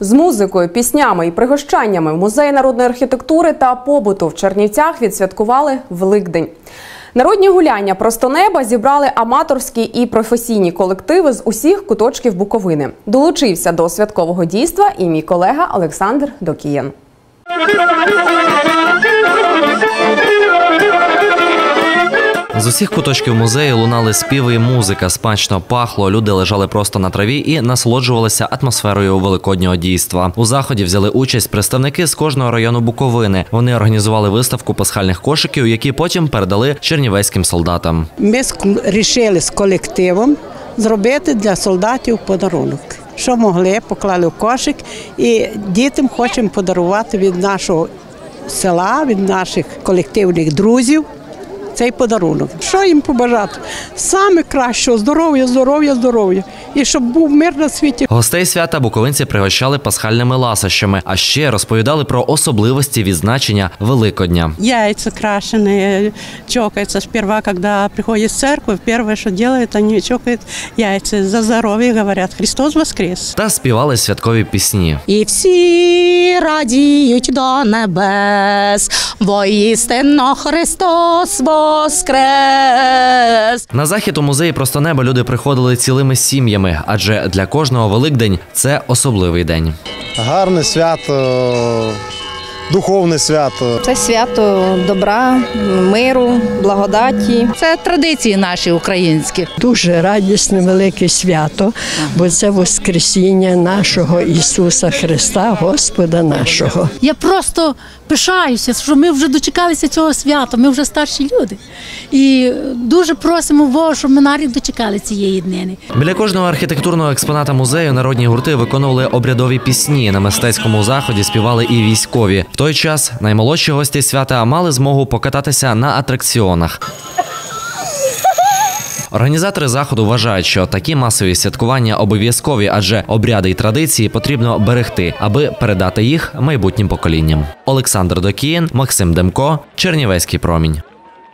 З музикою, піснями і пригощаннями в музеї народної архітектури та побуту в Чернівцях відсвяткували Великдень. Народні гуляння просто неба зібрали аматорські і професійні колективи з усіх куточків Буковини. Долучився до святкового дійства і мій колега Олександр Докієн. З усіх куточків музею лунали співи і музика, смачно пахло. Люди лежали просто на траві і насолоджувалися атмосферою великоднього дійства. У заході взяли участь представники з кожного району Буковини. Вони організували виставку пасхальних кошиків, які потім передали чернівецьким солдатам. Ми вирішили з колективом зробити для солдатів подарунок. Що могли, поклали в кошик, і дітям хочемо подарувати від нашого села, від наших колективних друзів цей подарунок. Що їм побажати? Саме кращого здоров'я, здоров'я, здоров'я. І щоб був мир на світі. Гостей свята буковинці пригощали пасхальними ласощами, а ще розповідали про особливості відзначення Великодня. Яйца крашеные, чокаются сперва, когда приходят в церковь, первое, что делают, они чокают яйца за здоровье, говорят, Христос воскрес. Та співали святкові пісні. І всі радіють до небес, воістину Христос воскрес. На захід у музеї просто неба люди приходили цілими сім'ями, адже для кожного Великдень це особливий день. Гарне свято, духовне свято. Це свято добра, миру, благодаті. Це традиції наші українські. Дуже радісне велике свято, бо це Воскресіння нашого Ісуса Христа, Господа нашого. Я просто пишаюся, що ми вже дочекалися цього свята. Ми вже старші люди. І дуже просимо Бога, щоб ми навіть дочекали цієї днини. Біля кожного архітектурного експоната музею народні гурти виконували обрядові пісні. На мистецькому заході співали і військові. В той час наймолодші гості свята мали змогу покататися на атракціонах. Організатори заходу вважають, що такі масові святкування обов'язкові, адже обряди й традиції потрібно берегти, аби передати їх майбутнім поколінням. Олександр Докієн, Максим Демко, Чернівецький промінь.